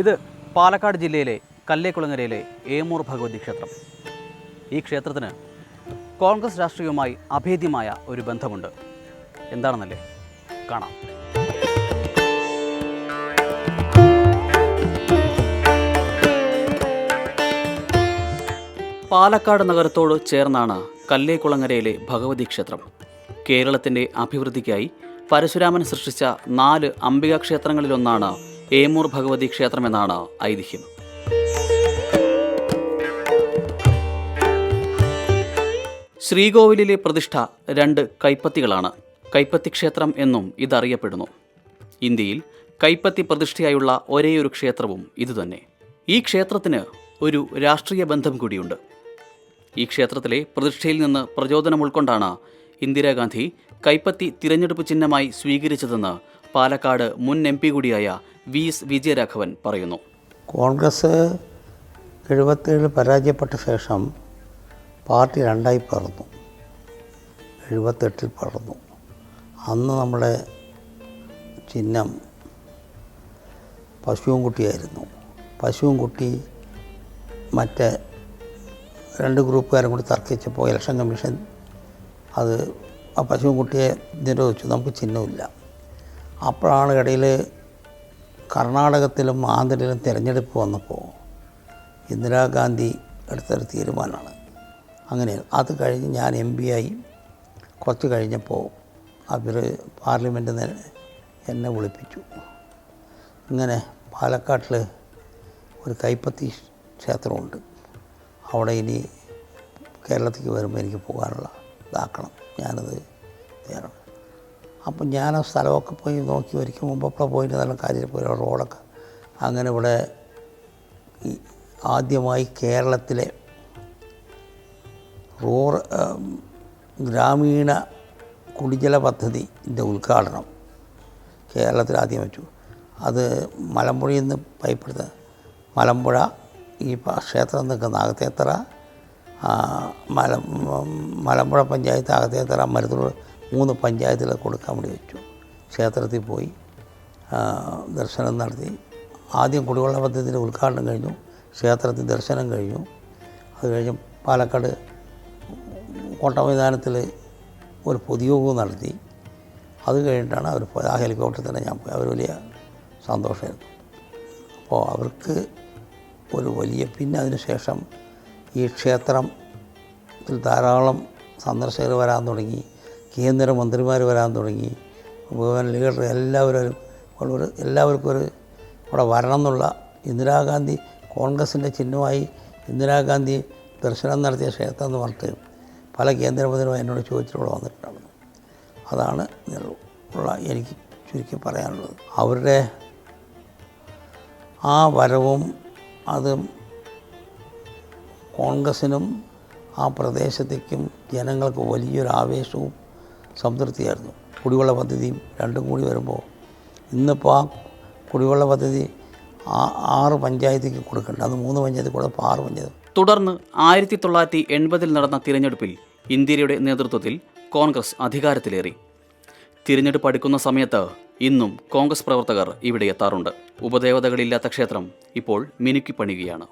ഇത് പാലക്കാട് ജില്ലയിലെ കല്ലേക്കുളങ്ങരയിലെ ഏമൂർ ഭഗവതി ക്ഷേത്രം. ഈ ക്ഷേത്രത്തിന് കോൺഗ്രസ് രാഷ്ട്രീയവുമായി അഭേദ്യമായ ഒരു ബന്ധമുണ്ട്. എന്താണെന്നല്ലേ? കാണാം. പാലക്കാട് നഗരത്തോട് ചേർന്നാണ് കല്ലേക്കുളങ്ങരയിലെ ഭഗവതി ക്ഷേത്രം. കേരളത്തിന്റെ അഭിവൃദ്ധിക്കായി പരശുരാമൻ സൃഷ്ടിച്ച നാല് അംബികാ ക്ഷേത്രങ്ങളിലൊന്നാണ് ഏമൂർ ഭഗവതി ക്ഷേത്രമെന്നാണ് ഐതിഹ്യം. ശ്രീകോവിലിലെ പ്രതിഷ്ഠ രണ്ട് കൈപ്പത്തികളാണ്. കൈപ്പത്തി ക്ഷേത്രം എന്നും ഇതറിയപ്പെടുന്നു. ഇന്ത്യയിൽ കൈപ്പത്തി പ്രതിഷ്ഠയായുള്ള ഒരേയൊരു ക്ഷേത്രവും ഇതുതന്നെ. ഈ ക്ഷേത്രത്തിന് ഒരു രാഷ്ട്രീയ ബന്ധം കൂടിയുണ്ട്. ഈ ക്ഷേത്രത്തിലെ പ്രതിഷ്ഠയിൽ നിന്ന് പ്രചോദനം ഉൾക്കൊണ്ടാണ് ഇന്ദിരാഗാന്ധി കൈപ്പത്തി തിരഞ്ഞെടുപ്പ് ചിഹ്നമായി സ്വീകരിച്ചതെന്ന് പാലക്കാട് മുൻ എം പി കൂടിയായ വി എസ് വിജയരാഘവൻ പറയുന്നു. കോൺഗ്രസ് എഴുപത്തേഴ് പരാജയപ്പെട്ട ശേഷം പാർട്ടി രണ്ടായി പിറന്നു എഴുപത്തെട്ടിൽ പിറന്നു അന്ന് നമ്മുടെ ചിഹ്നം പശുവും കുട്ടിയായിരുന്നു പശുവും കുട്ടി മറ്റേ രണ്ട് ഗ്രൂപ്പുകാരും കൂടി തർക്കിച്ചപ്പോൾ ഇലക്ഷൻ കമ്മീഷൻ അത് ആ പശുവും കുട്ടിയെ നിരോധിച്ചു. നമുക്ക് ചിഹ്നമില്ല അപ്പോഴാണ് ഇടയിൽ കർണാടകത്തിലും ആന്ധ്രയിലും തിരഞ്ഞെടുപ്പ് വന്നപ്പോൾ ഇന്ദിരാഗാന്ധി എടുത്തൊരു തീരുമാനമാണ്. അങ്ങനെ അത് കഴിഞ്ഞ് ഞാൻ എം പി ആയി. കുറച്ച് കഴിഞ്ഞപ്പോൾ അവർ പാർലമെന്റിൽ നിന്ന് എന്നെ വിളിപ്പിച്ചു. ഇങ്ങനെ പാലക്കാട്ടിൽ ഒരു കൈപ്പത്തി ക്ഷേത്രമുണ്ട്. അവിടെ ഇനി കേരളത്തിലേക്ക് വരുമ്പോൾ എനിക്ക് പോകാനുള്ള ഇതാക്കണം. ഞാനത് തയ്യാറാണ് അപ്പം ഞാൻ ആ സ്ഥലമൊക്കെ പോയി നോക്കി ഒരിക്കൽ മുമ്പ് അപ്പോൾ പോയിട്ട് നല്ല പോയി റോഡൊക്കെ. അങ്ങനെ ഇവിടെ ഈ ആദ്യമായി കേരളത്തിലെ റൂറ ഗ്രാമീണ കുടിജല പദ്ധതിന്റെ ഉദ്ഘാടനം കേരളത്തിൽ ആദ്യം വെച്ചു. അത് മലമ്പുഴയിൽ നിന്ന് പൈപ്പെടുത്ത മലമ്പുഴ ഈ ക്ഷേത്രം നിൽക്കുന്ന അകത്തേത്തറ മല മലമ്പുഴ പഞ്ചായത്ത് അകത്തേത്തറ മരുതൂർ മൂന്ന് പഞ്ചായത്തിൽ കൊടുക്കാൻ വേണ്ടി വെച്ചു. ക്ഷേത്രത്തിൽ പോയി ദർശനം നടത്തി. ആദ്യം കുടിവെള്ള പദ്ധതിന്റെ ഉദ്ഘാടനം കഴിഞ്ഞു. ക്ഷേത്രത്തിൽ ദർശനം കഴിഞ്ഞു. അത് കഴിഞ്ഞ് പാലക്കാട് കോട്ട മൈതാനത്തിൽ ഒരു പൊതുയോഗവും നടത്തി. അത് കഴിഞ്ഞിട്ടാണ് അവർ ആ ഹെലികോപ്റ്ററിൽ തന്നെ ഞാൻ പോയി. അവർ വലിയ സന്തോഷമായിരുന്നു. അപ്പോൾ അവർക്ക് ഒരു വലിയ പിന്നെ അതിനുശേഷം ഈ ക്ഷേത്രത്തിൽ ധാരാളം സന്ദർശകർ വരാൻ തുടങ്ങി. കേന്ദ്രമന്ത്രിമാർ വരാൻ തുടങ്ങി. ഭഗവാൻ ലീഡർ എല്ലാവരും ഒരു എല്ലാവർക്കും ഒരു അവിടെ വരണം എന്നുള്ള ഇന്ദിരാഗാന്ധി കോൺഗ്രസിന്റെ ചിഹ്നമായി ഇന്ദിരാഗാന്ധി ദർശനം നടത്തിയ ക്ഷേത്രം എന്ന് പറഞ്ഞിട്ട് പല കേന്ദ്രമന്ത്രിമാരും എന്നോട് ചോദിച്ചിട്ടുള്ള വന്നിട്ടുണ്ട് അതാണ് ഉള്ള എനിക്ക് ചുരുക്കി പറയാനുള്ളത്. അവരുടെ ആ വരവും അത് കോൺഗ്രസിനും ആ പ്രദേശത്തേക്കും ജനങ്ങൾക്ക് വലിയൊരു ആവേശവും സംതൃപ്തിയായിരുന്നു. കുടിവെള്ള പദ്ധതിയും രണ്ടും കൂടി വരുമ്പോൾ ഇന്നിപ്പോൾ ആ കുടിവെള്ള പദ്ധതി ആറ് പഞ്ചായത്തേക്ക് കൊടുക്കേണ്ട. അത് മൂന്ന് പഞ്ചായത്തിൽ കൊടുത്തപ്പോൾ ആറ് പഞ്ചായത്ത്. തുടർന്ന് ആയിരത്തി തൊള്ളായിരത്തി എൺപതിൽ നടന്ന തിരഞ്ഞെടുപ്പിൽ ഇന്ദിരയുടെ നേതൃത്വത്തിൽ കോൺഗ്രസ് അധികാരത്തിലേറി. തിരഞ്ഞെടുപ്പ് അടുക്കുന്ന സമയത്ത് ഇന്നും കോൺഗ്രസ് പ്രവർത്തകർ ഇവിടെ എത്താറുണ്ട്. ഉപദേവതകളില്ലാത്ത ക്ഷേത്രം ഇപ്പോൾ മിനുക്കി പണിയുകയാണ്.